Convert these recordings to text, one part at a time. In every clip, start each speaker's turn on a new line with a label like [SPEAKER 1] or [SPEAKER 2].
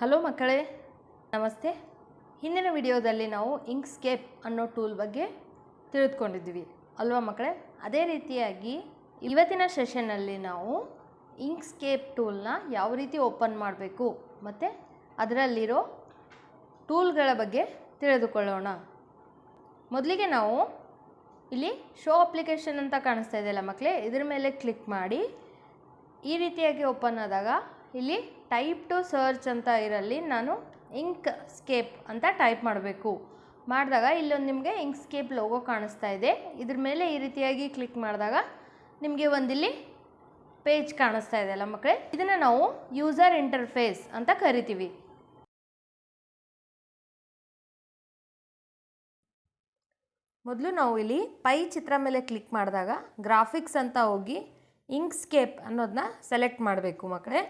[SPEAKER 1] Hello ಮಕ್ಕಳೇ, ನಮಸ್ತೆ. ಹಿಂದಿನ ವಿಡಿಯೋದಲ್ಲಿ ನಾವು ಇಂಕ್ಸ್ಕೇಪ್ ಅನ್ನೋ ಟೂಲ್ ಬಗ್ಗೆ ತಿಳಿದುಕೊಂಡಿದ್ವಿ ಅಲ್ವಾ ಮಕ್ಕಳೇ? ಅದೇ ರೀತಿಯಾಗಿ ಇವತ್ತಿನ ಸೆಷನ್ನಲ್ಲಿ ನಾವು ಇಂಕ್ಸ್ಕೇಪ್ ಟೂಲ್ನ ಯಾವ ರೀತಿ ಓಪನ್ ಮಾಡಬೇಕು ಮತ್ತು ಅದರಲ್ಲಿರೋ ಟೂಲ್ಗಳ ಬಗ್ಗೆ ತಿಳಿದುಕೊಳ್ಳೋಣ. ಮೊದಲಿಗೆ ನಾವು ಇಲ್ಲಿ ಶೋ ಅಪ್ಲಿಕೇಶನ್ ಅಂತ ಕಾಣಿಸ್ತಾ ಇದೆಯಲ್ಲ ಮಕ್ಕಳೇ? ಇದ್ರ ಮೇಲೆ ಕ್ಲಿಕ್ ಮಾಡಿ ಈ ರೀತಿಯಾಗಿ ಓಪನ್ ಆದಾಗ ಇಲ್ಲಿ ಟೈಪ್ ಟು ಸರ್ಚ್ ಅಂತ ಇರಲ್ಲಿ ನಾನು ಇಂಕ್ ಸ್ಕೇಪ್ ಅಂತ ಟೈಪ್ ಮಾಡಬೇಕು. ಮಾಡಿದಾಗ ಇಲ್ಲೊಂದು ನಿಮಗೆ ಇಂಕ್ ಸ್ಕೇಪ್ ಲೋಗೋ ಕಾಣಿಸ್ತಾ ಇದೆ. ಇದ್ರ ಮೇಲೆ ಈ ರೀತಿಯಾಗಿ ಕ್ಲಿಕ್ ಮಾಡಿದಾಗ ನಿಮಗೆ ಒಂದಿಲ್ಲಿ ಪೇಜ್ ಕಾಣಿಸ್ತಾ ಇದೆ ಅಲ್ಲ ಮಕ್ಕಳೇ? ಇದನ್ನು ನಾವು ಯೂಸರ್ ಇಂಟರ್ಫೇಸ್ ಅಂತ ಕರಿತೀವಿ. ಮೊದಲು ನಾವು ಇಲ್ಲಿ ಪೈ ಚಿತ್ರ ಮೇಲೆ ಕ್ಲಿಕ್ ಮಾಡಿದಾಗ ಗ್ರಾಫಿಕ್ಸ್ ಅಂತ ಹೋಗಿ ಇಂಕ್ಸ್ಕೇಪ್ ಅನ್ನೋದನ್ನ ಸೆಲೆಕ್ಟ್ ಮಾಡಬೇಕು ಮಕ್ಕಳೇ.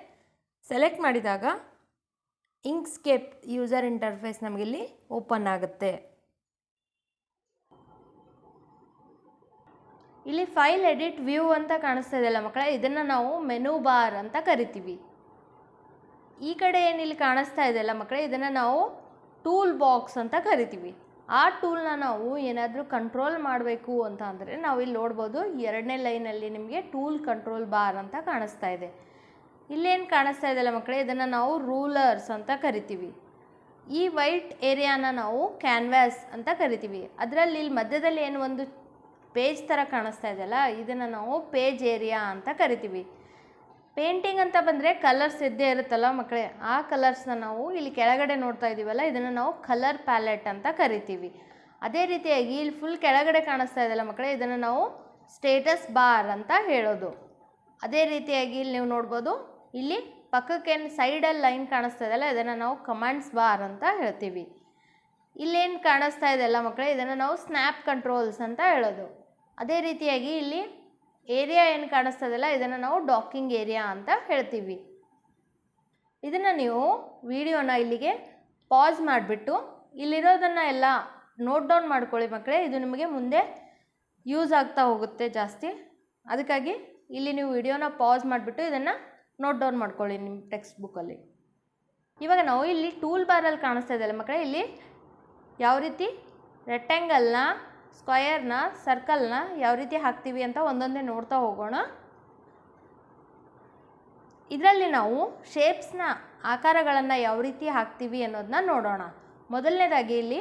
[SPEAKER 1] ಸೆಲೆಕ್ಟ್ ಮಾಡಿದಾಗ ಇಂಕ್ಸ್ಕೇಪ್ ಯೂಸರ್ ಇಂಟರ್ಫೇಸ್ ನಮಗಿಲ್ಲಿ ಓಪನ್ ಆಗುತ್ತೆ. ಇಲ್ಲಿ ಫೈಲ್ ಎಡಿಟ್ ವ್ಯೂ ಅಂತ ಕಾಣಿಸ್ತಾ ಇದೆಯಲ್ಲ ಮಕ್ಕಳೇ? ಇದನ್ನು ನಾವು ಮೆನು ಬಾರ್ ಅಂತ ಕರಿತೀವಿ. ಈ ಕಡೆ ಏನಿಲ್ಲಿ ಕಾಣಿಸ್ತಾ ಇದೆಯಲ್ಲ ಮಕ್ಕಳೇ? ಇದನ್ನು ನಾವು ಟೂಲ್ ಬಾಕ್ಸ್ ಅಂತ ಕರಿತೀವಿ. ಆ ಟೂಲ್ನ ನಾವು ಏನಾದರೂ ಕಂಟ್ರೋಲ್ ಮಾಡಬೇಕು ಅಂತ ಅಂದರೆ ನಾವು ಇಲ್ಲಿ ನೋಡ್ಬೋದು ಎರಡನೇ ಲೈನಲ್ಲಿ ನಿಮಗೆ ಟೂಲ್ ಕಂಟ್ರೋಲ್ ಬಾರ್ ಅಂತ ಕಾಣಿಸ್ತಾ ಇದೆ. ಇಲ್ಲೇನು ಕಾಣಿಸ್ತಾ ಇದೆಯಲ್ಲ ಮಕ್ಕಳೇ, ಇದನ್ನು ನಾವು ರೂಲರ್ಸ್ ಅಂತ ಕರಿತೀವಿ. ಈ ವೈಟ್ ಏರಿಯಾನ ನಾವು ಕ್ಯಾನ್ವ್ಯಾಸ್ ಅಂತ ಕರಿತೀವಿ. ಅದರಲ್ಲಿ ಇಲ್ಲಿ ಮಧ್ಯದಲ್ಲಿ ಏನು ಒಂದು ಪೇಜ್ ಥರ ಕಾಣಿಸ್ತಾ ಇದೆಯಲ್ಲ, ಇದನ್ನು ನಾವು ಪೇಜ್ ಏರಿಯಾ ಅಂತ ಕರಿತೀವಿ. ಪೇಂಟಿಂಗ್ ಅಂತ ಬಂದರೆ ಕಲರ್ಸ್ ಇದ್ದೇ ಇರುತ್ತಲ್ಲ ಮಕ್ಕಳೇ, ಆ ಕಲರ್ಸ್ನ ನಾವು ಇಲ್ಲಿ ಕೆಳಗಡೆ ನೋಡ್ತಾ ಇದ್ದೀವಲ್ಲ ಇದನ್ನು ನಾವು ಕಲರ್ ಪ್ಯಾಲೆಟ್ ಅಂತ ಕರಿತೀವಿ. ಅದೇ ರೀತಿಯಾಗಿ ಇಲ್ಲಿ ಫುಲ್ ಕೆಳಗಡೆ ಕಾಣಿಸ್ತಾ ಇದೆಯಲ್ಲ ಮಕ್ಕಳೇ, ಇದನ್ನು ನಾವು ಸ್ಟೇಟಸ್ ಬಾರ್ ಅಂತ ಹೇಳೋದು. ಅದೇ ರೀತಿಯಾಗಿ ಇಲ್ಲಿ ನೀವು ನೋಡ್ಬೋದು ಇಲ್ಲಿ ಪಕ್ಕಕ್ಕೇನು ಸೈಡಲ್ಲಿ ಲೈನ್ ಕಾಣಿಸ್ತಾ ಇದೆಯಲ್ಲ, ಇದನ್ನು ನಾವು ಕಮಾಂಡ್ಸ್ ಬಾರ್ ಅಂತ ಹೇಳ್ತೀವಿ. ಇಲ್ಲೇನು ಕಾಣಿಸ್ತಾ ಇದೆಯಲ್ಲ ಮಕ್ಕಳೇ, ಇದನ್ನು ನಾವು ಸ್ನ್ಯಾಪ್ ಕಂಟ್ರೋಲ್ಸ್ ಅಂತ ಹೇಳೋದು. ಅದೇ ರೀತಿಯಾಗಿ ಇಲ್ಲಿ ಏರಿಯಾ ಏನು ಕಾಣಿಸ್ತಾ ಇದೆಯಲ್ಲ, ಇದನ್ನು ನಾವು ಡಾಕಿಂಗ್ ಏರಿಯಾ ಅಂತ ಹೇಳ್ತೀವಿ. ಇದನ್ನು ನೀವು ವಿಡಿಯೋನ ಇಲ್ಲಿಗೆ ಪಾಸ್ ಮಾಡಿಬಿಟ್ಟು, ಇಲ್ಲಿರೋದನ್ನು ಎಲ್ಲ ನೋಟ್ ಡೌನ್ ಮಾಡ್ಕೊಳ್ಳಿ ಮಕ್ಕಳೇ, ಇದು ನಿಮಗೆ ಮುಂದೆ ಯೂಸ್ ಆಗ್ತಾ ಹೋಗುತ್ತೆ ಜಾಸ್ತಿ. ಅದಕ್ಕಾಗಿ ಇಲ್ಲಿ ನೀವು ವಿಡಿಯೋನ ಪಾಸ್ ಮಾಡಿಬಿಟ್ಟು ಇದನ್ನು ನೋಟ್ ಡೌನ್ ಮಾಡ್ಕೊಳ್ಳಿ ನಿಮ್ಮ ಟೆಕ್ಸ್ಟ್ ಬುಕ್ಕಲ್ಲಿ ಇವಾಗ ನಾವು ಇಲ್ಲಿ ಟೂಲ್ ಬಾರಲ್ಲಿ ಕಾಣಿಸ್ತಾ ಇದ್ದಲ್ಲ ಮಕ್ಕಳೇ, ಇಲ್ಲಿ ಯಾವ ರೀತಿ ರೆಕ್ಟ್ಯಾಂಗಲ್ನ ಸ್ಕ್ವಯರ್ನ ಸರ್ಕಲ್ನ ಯಾವ ರೀತಿ ಹಾಕ್ತೀವಿ ಅಂತ ಒಂದೊಂದೇ ನೋಡ್ತಾ ಹೋಗೋಣ. ಇದರಲ್ಲಿ ನಾವು ಶೇಪ್ಸ್ನ ಆಕಾರಗಳನ್ನು ಯಾವ ರೀತಿ ಹಾಕ್ತೀವಿ ಅನ್ನೋದನ್ನ ನೋಡೋಣ. ಮೊದಲನೇದಾಗಿ ಇಲ್ಲಿ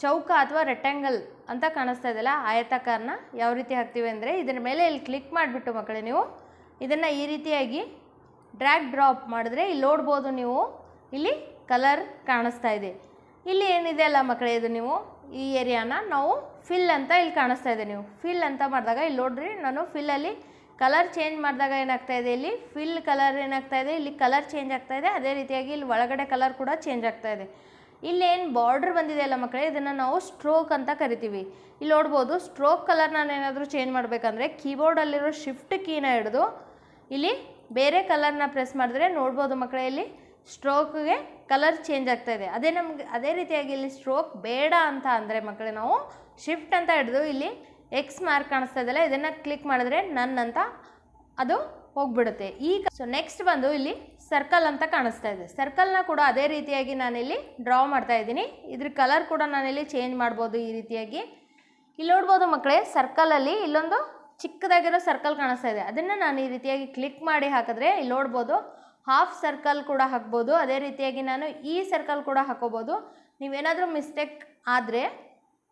[SPEAKER 1] ಚೌಕ ಅಥವಾ ರೆಕ್ಟ್ಯಾಂಗಲ್ ಅಂತ ಕಾಣಿಸ್ತಾ ಇದೆಯಲ್ಲ ಆಯತಾಕಾರನ ಯಾವ ರೀತಿ ಹಾಕ್ತೀವಿ ಅಂದರೆ ಇದರ ಮೇಲೆ ಇಲ್ಲಿ ಕ್ಲಿಕ್ ಮಾಡಿಬಿಟ್ಟು ಮಕ್ಕಳೇ ನೀವು ಇದನ್ನು ಈ ರೀತಿಯಾಗಿ ಡ್ರ್ಯಾಗ್ ಡ್ರಾಪ್ ಮಾಡಿದ್ರೆ ಇಲ್ಲಿ ನೋಡ್ಬೋದು ನೀವು. ಇಲ್ಲಿ ಕಲರ್ ಕಾಣಿಸ್ತಾ ಇದೆ. ಇಲ್ಲಿ ಏನಿದೆ ಅಲ್ಲ ಮಕ್ಕಳೇ, ಇದು ನೀವು ಈ ಏರಿಯಾನ ನಾವು ಫಿಲ್ ಅಂತ ಇಲ್ಲಿ ಕಾಣಿಸ್ತಾ ಇದೆ ನೀವು. ಫಿಲ್ ಅಂತ ಮಾಡಿದಾಗ ಇಲ್ಲಿ ನೋಡ್ರಿ, ನಾನು ಫಿಲ್ಲಲ್ಲಿ ಕಲರ್ ಚೇಂಜ್ ಮಾಡಿದಾಗ ಏನಾಗ್ತಾ ಇದೆ ಇಲ್ಲಿ? ಫಿಲ್ ಕಲರ್ ಏನಾಗ್ತಾ ಇದೆ? ಇಲ್ಲಿ ಕಲರ್ ಚೇಂಜ್ ಆಗ್ತಾ ಇದೆ. ಅದೇ ರೀತಿಯಾಗಿ ಇಲ್ಲಿ ಒಳಗಡೆ ಕಲರ್ ಕೂಡ ಚೇಂಜ್ ಆಗ್ತಾ ಇದೆ. ಇಲ್ಲೇನು ಬಾರ್ಡ್ರ್ ಬಂದಿದೆ ಅಲ್ಲ ಮಕ್ಕಳೇ, ಇದನ್ನು ನಾವು ಸ್ಟ್ರೋಕ್ ಅಂತ ಕರಿತೀವಿ. ಇಲ್ಲಿ ನೋಡ್ಬೋದು ಸ್ಟ್ರೋಕ್ ಕಲರ್ ನಾನು ಏನಾದರೂ ಚೇಂಜ್ ಮಾಡಬೇಕಂದ್ರೆ ಕೀಬೋರ್ಡಲ್ಲಿರೋ ಶಿಫ್ಟ್ ಕೀನ ಹಿಡಿದು ಇಲ್ಲಿ ಬೇರೆ ಕಲರ್ನ ಪ್ರೆಸ್ ಮಾಡಿದ್ರೆ ನೋಡ್ಬೋದು ಮಕ್ಕಳೇ, ಇಲ್ಲಿ ಸ್ಟ್ರೋಕ್ಗೆ ಕಲರ್ ಚೇಂಜ್ ಆಗ್ತಾ ಇದೆ. ಅದೇ ನಮ್ಗೆ, ಅದೇ ರೀತಿಯಾಗಿ ಇಲ್ಲಿ ಸ್ಟ್ರೋಕ್ ಬೇಡ ಅಂತ ಅಂದರೆ ಮಕ್ಕಳೇ, ನಾವು ಶಿಫ್ಟ್ ಅಂತ ಹಿಡಿದು ಇಲ್ಲಿ ಎಕ್ಸ್ ಮಾರ್ಕ್ ಕಾಣಿಸ್ತಾ ಇದೆಯಲ್ಲ ಇದನ್ನು ಕ್ಲಿಕ್ ಮಾಡಿದ್ರೆ ನನ್ ಅಂತ ಅದು ಹೋಗ್ಬಿಡುತ್ತೆ. ಈಗ ಸೊ ನೆಕ್ಸ್ಟ್ ಬಂದು ಇಲ್ಲಿ ಸರ್ಕಲ್ ಅಂತ ಕಾಣಿಸ್ತಾ ಇದೆ. ಸರ್ಕಲ್ನ ಕೂಡ ಅದೇ ರೀತಿಯಾಗಿ ನಾನಿಲ್ಲಿ ಡ್ರಾ ಮಾಡ್ತಾ ಇದ್ದೀನಿ. ಇದ್ರ ಕಲರ್ ಕೂಡ ನಾನಿಲ್ಲಿ ಚೇಂಜ್ ಮಾಡ್ಬೋದು ಈ ರೀತಿಯಾಗಿ. ಇಲ್ಲಿ ನೋಡ್ಬೋದು ಮಕ್ಕಳೇ ಸರ್ಕಲಲ್ಲಿ ಇಲ್ಲೊಂದು ಚಿಕ್ಕದಾಗಿರೋ ಸರ್ಕಲ್ ಕಾಣಿಸ್ತಾ ಇದೆ. ಅದನ್ನು ನಾನು ಈ ರೀತಿಯಾಗಿ ಕ್ಲಿಕ್ ಮಾಡಿ ಹಾಕಿದ್ರೆ ಇಲ್ಲಿ ನೋಡ್ಬೋದು ಹಾಫ್ ಸರ್ಕಲ್ ಕೂಡ ಹಾಕ್ಬೋದು. ಅದೇ ರೀತಿಯಾಗಿ ನಾನು ಈ ಸರ್ಕಲ್ ಕೂಡ ಹಾಕೋಬೋದು. ನೀವೇನಾದರೂ ಮಿಸ್ಟೇಕ್ ಆದರೆ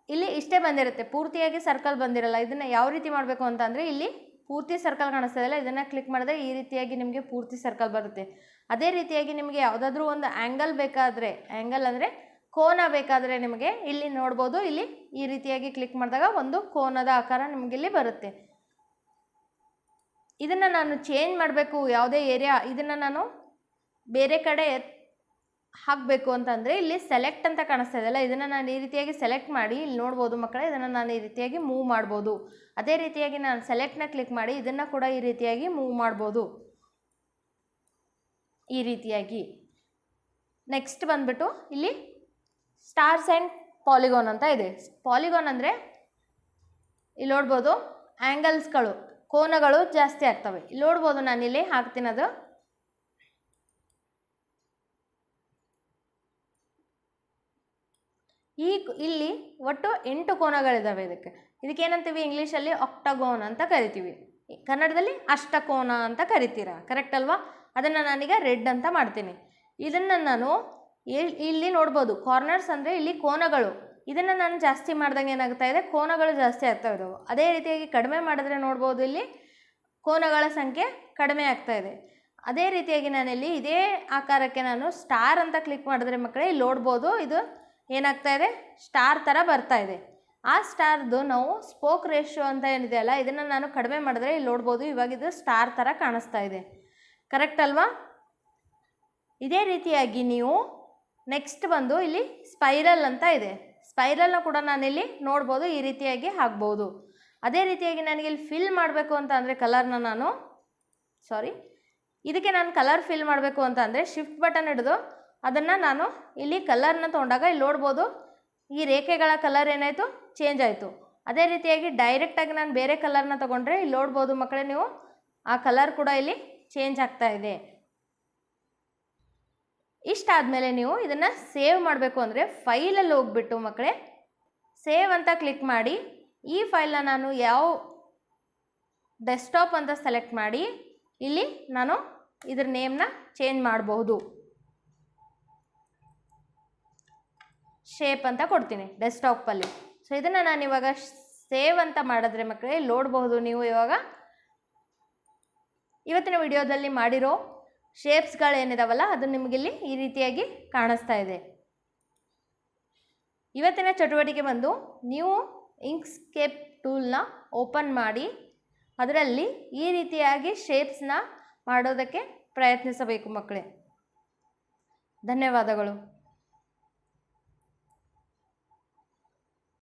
[SPEAKER 1] ಇಲ್ಲಿ ಇಷ್ಟೇ ಬಂದಿರುತ್ತೆ. ಪೂರ್ತಿಯಾಗಿ ಸರ್ಕಲ್ ಬಂದಿರಲ್ಲ. ಇದನ್ನು ಯಾವ ರೀತಿ ಮಾಡಬೇಕು ಅಂತಂದರೆ ಇಲ್ಲಿ ಪೂರ್ತಿ ಸರ್ಕಲ್ ಕಾಣಿಸ್ತಾ ಇದೆಯಲ್ಲ ಇದನ್ನು ಕ್ಲಿಕ್ ಮಾಡಿದ್ರೆ ಈ ರೀತಿಯಾಗಿ ನಿಮಗೆ ಪೂರ್ತಿ ಸರ್ಕಲ್ ಬರುತ್ತೆ. ಅದೇ ರೀತಿಯಾಗಿ ನಿಮಗೆ ಯಾವುದಾದ್ರೂ ಒಂದು ಆ್ಯಂಗಲ್ ಬೇಕಾದರೆ ಆ್ಯಂಗಲ್ ಅಂದರೆ ಕೋನ ಬೇಕಾದರೆ ನಿಮಗೆ ಇಲ್ಲಿ ನೋಡ್ಬೋದು. ಇಲ್ಲಿ ಈ ರೀತಿಯಾಗಿ ಕ್ಲಿಕ್ ಮಾಡಿದಾಗ ಒಂದು ಕೋನದ ಆಕಾರ ನಿಮಗಿಲ್ಲಿ ಬರುತ್ತೆ. ಇದನ್ನು ನಾನು ಚೇಂಜ್ ಮಾಡಬೇಕು ಯಾವುದೇ ಏರಿಯಾ ಇದನ್ನು ನಾನು ಬೇರೆ ಕಡೆ ಹಾಕಬೇಕು ಅಂತಂದರೆ ಇಲ್ಲಿ ಸೆಲೆಕ್ಟ್ ಅಂತ ಕಾಣಿಸ್ತಾ ಇದೆಯಲ್ಲ ಇದನ್ನು ನಾನು ಈ ರೀತಿಯಾಗಿ ಸೆಲೆಕ್ಟ್ ಮಾಡಿ ಇಲ್ಲಿ ನೋಡ್ಬೋದು ಮಕ್ಕಳೇ, ಇದನ್ನು ನಾನು ಈ ರೀತಿಯಾಗಿ ಮೂವ್ ಮಾಡ್ಬೋದು. ಅದೇ ರೀತಿಯಾಗಿ ನಾನು ಸೆಲೆಕ್ಟ್ನ ಕ್ಲಿಕ್ ಮಾಡಿ ಇದನ್ನು ಕೂಡ ಈ ರೀತಿಯಾಗಿ ಮೂವ್ ಮಾಡ್ಬೋದು. ಈ ರೀತಿಯಾಗಿ. ನೆಕ್ಸ್ಟ್ ಬಂದ್ಬಿಟ್ಟು ಇಲ್ಲಿ ಸ್ಟಾರ್ಸ್ ಆ್ಯಂಡ್ ಪಾಲಿಗೋನ್ ಅಂತ ಇದೆ. ಪಾಲಿಗೋನ್ ಅಂದರೆ ಇಲ್ಲಿ ನೋಡ್ಬೋದು ಆ್ಯಂಗಲ್ಸ್ಗಳು ಕೋನಗಳು ಜಾಸ್ತಿ ಆಗ್ತವೆ. ಇಲ್ಲಿ ನೋಡ್ಬೋದು ನಾನಿಲ್ಲಿ ಹಾಕ್ತೀನಿ ಅದು ಈ ಇಲ್ಲಿ ಒಟ್ಟು ಎಂಟು ಕೋನಗಳಿದ್ದಾವೆ ಇದಕ್ಕೆ. ಇದಕ್ಕೆ ಏನಂತೀವಿ ಇಂಗ್ಲೀಷಲ್ಲಿ ಆಕ್ಟಗೋನ್ ಅಂತ ಕರಿತೀವಿ. ಕನ್ನಡದಲ್ಲಿ ಅಷ್ಟಕೋನ ಅಂತ ಕರಿತೀರಾ. ಕರೆಕ್ಟ್ ಅಲ್ವಾ? ಅದನ್ನು ನಾನೀಗ ರೆಡ್ ಅಂತ ಮಾಡ್ತೀನಿ. ಇದನ್ನು ನಾನು ಇಲ್- ಇಲ್ಲಿ ನೋಡ್ಬೋದು. ಕಾರ್ನರ್ಸ್ ಅಂದರೆ ಇಲ್ಲಿ ಕೋನಗಳು. ಇದನ್ನು ನಾನು ಜಾಸ್ತಿ ಮಾಡ್ದಂಗೆ ಏನಾಗ್ತಾ ಇದೆ? ಕೋನಗಳು ಜಾಸ್ತಿ ಆಗ್ತಾ ಇದ್ದಾವೆ ಅದೇ ರೀತಿಯಾಗಿ ಕಡಿಮೆ ಮಾಡಿದ್ರೆ ನೋಡ್ಬೋದು ಇಲ್ಲಿ ಕೋನಗಳ ಸಂಖ್ಯೆ ಕಡಿಮೆ ಆಗ್ತಾ ಇದೆ. ಅದೇ ರೀತಿಯಾಗಿ ನಾನಿಲ್ಲಿ ಇದೇ ಆಕಾರಕ್ಕೆ ನಾನು ಸ್ಟಾರ್ ಅಂತ ಕ್ಲಿಕ್ ಮಾಡಿದ್ರೆ ಮಕ್ಕಳೇ ಇಲ್ಲಿ ನೋಡ್ಬೋದು. ಇದು ಏನಾಗ್ತಾ ಇದೆ? ಸ್ಟಾರ್ ಥರ ಬರ್ತಾ ಇದೆ. ಆ ಸ್ಟಾರ್ದು ನಾವು ಸ್ಪೋಕ್ ರೇಷಿಯೋ ಅಂತ ಏನಿದೆಯಲ್ಲ ಇದನ್ನು ನಾನು ಕಡಿಮೆ ಮಾಡಿದ್ರೆ ಇಲ್ಲಿ ನೋಡ್ಬೋದು. ಇವಾಗ ಇದು ಸ್ಟಾರ್ ಥರ ಕಾಣಿಸ್ತಾ ಇದೆ. ಕರೆಕ್ಟ್ ಅಲ್ವಾ? ಇದೇ ರೀತಿಯಾಗಿ ನೀವು ನೆಕ್ಸ್ಟ್ ಬಂದು ಇಲ್ಲಿ ಸ್ಪೈರಲ್ ಅಂತ ಇದೆ. ಸ್ಪೈರಲ್ನ ಕೂಡ ನಾನಿಲ್ಲಿ ನೋಡ್ಬೋದು, ಈ ರೀತಿಯಾಗಿ ಹಾಕ್ಬೋದು. ಅದೇ ರೀತಿಯಾಗಿ ನನಗೆ ಇಲ್ಲಿ ಫಿಲ್ ಮಾಡಬೇಕು ಅಂತ ಅಂದರೆ ಕಲರ್ನ ನಾನು ಸಾರಿ ಇದಕ್ಕೆ ನಾನು ಕಲರ್ ಫಿಲ್ ಮಾಡಬೇಕು ಅಂತ ಅಂದರೆ ಶಿಫ್ಟ್ ಬಟನ್ ಹಿಡಿದು ಅದನ್ನು ನಾನು ಇಲ್ಲಿ ಕಲರ್ನ ತೊಗೊಂಡಾಗ ಇಲ್ಲಿ ನೋಡ್ಬೋದು. ಈ ರೇಖೆಗಳ ಕಲರ್ ಏನಾಯಿತು? ಚೇಂಜ್ ಆಯಿತು. ಅದೇ ರೀತಿಯಾಗಿ ಡೈರೆಕ್ಟಾಗಿ ನಾನು ಬೇರೆ ಕಲರ್ನ ತೊಗೊಂಡ್ರೆ ಇಲ್ಲಿ ನೋಡ್ಬೋದು ಮಕ್ಕಳೇ ನೀವು. ಆ ಕಲರ್ ಕೂಡ ಇಲ್ಲಿ ಚೇಂಜ್ ಆಗ್ತಾ ಇದೆ. ಇಷ್ಟಾದಮೇಲೆ ನೀವು ಇದನ್ನು ಸೇವ್ ಮಾಡಬೇಕು ಅಂದರೆ ಫೈಲಲ್ಲಿ ಹೋಗ್ಬಿಟ್ಟು ಮಕ್ಕಳೇ ಸೇವ್ ಅಂತ ಕ್ಲಿಕ್ ಮಾಡಿ, ಈ ಫೈಲನ್ನ ನಾನು ಯಾವ ಡೆಸ್ಕ್ಟಾಪ್ ಅಂತ ಸೆಲೆಕ್ಟ್ ಮಾಡಿ, ಇಲ್ಲಿ ನಾನು ಇದ್ರ ನೇಮ್ನ ಚೇಂಜ್ ಮಾಡಬಹುದು ಶೇಪ್ ಅಂತ ಕೊಡ್ತೀನಿ ಡೆಸ್ಕ್ಟಾಪಲ್ಲಿ ಸೊ ಇದನ್ನು ನಾನು ಇವಾಗ ಸೇವ್ ಅಂತ ಮಾಡಿದ್ರೆ ಮಕ್ಕಳೇ ಲೋಡ್ಬಹುದು ನೀವು ಇವಾಗ. ಇವತ್ತಿನ ವಿಡಿಯೋದಲ್ಲಿ ಮಾಡಿರೋ ಶೇಪ್ಸ್ಗಳೇನಿದಾವಲ್ಲ ಅದು ನಿಮಗಿಲ್ಲಿ ಈ ರೀತಿಯಾಗಿ ಕಾಣಿಸ್ತಾ ಇದೆ. ಇವತ್ತಿನ ಚಟುವಟಿಕೆ ಬಂದು ನೀವು ಇಂಕ್ಸ್ಕೇಪ್ ಟೂಲ್ನ ಓಪನ್ ಮಾಡಿ, ಅದರಲ್ಲಿ ಈ ರೀತಿಯಾಗಿ ಶೇಪ್ಸ್ನ ಮಾಡೋದಕ್ಕೆ ಪ್ರಯತ್ನಿಸಬೇಕು ಮಕ್ಕಳೇ ಧನ್ಯವಾದಗಳು.